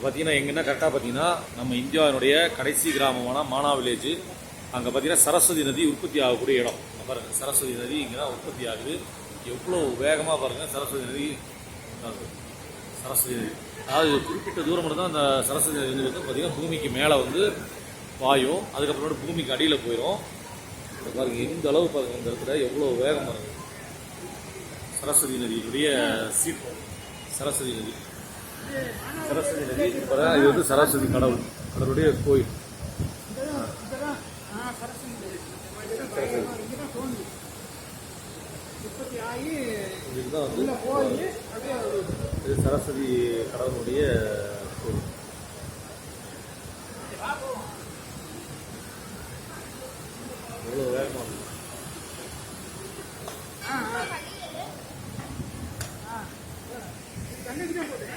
இப்போ பார்த்தீங்கன்னா எங்கன்னா கரெக்டாக பார்த்தீங்கன்னா நம்ம இந்தியாவினுடைய கடைசி கிராமமான மானா வில்லேஜ் அங்கே பார்த்தீங்கன்னா சரஸ்வதி நதி உற்பத்தி ஆகக்கூடிய இடம். பாருங்கள் சரஸ்வதி நதி இங்கே தான் உற்பத்தி ஆகுது. எவ்வளோ வேகமாக பாருங்கள் சரஸ்வதி நதி சரஸ்வதி நதி. அதாவது குறிப்பிட்ட தூரம் மட்டும் தான் அந்த சரஸ்வதி நதி வந்து பார்த்திங்கன்னா பூமிக்கு மேலே வந்து பாயும். அதுக்கப்புறம் பூமிக்கு அடியில் போயிடும் இங்க இந்த அளவு பாருங்க இந்த இடத்துல எவ்வளோ வேகம் பாருங்க சரஸ்வதி நதியினுடைய சீற்றம். சரஸ்வதி நதி. சரஸ்வதி இது வந்து சரஸ்வதி கடவுள் அதனுடைய கோயில் இதுதான் இது சரஸ்வதி கடவுளுடைய கோயில் எவ்வளோ வேகமாக கண்ணுக்கு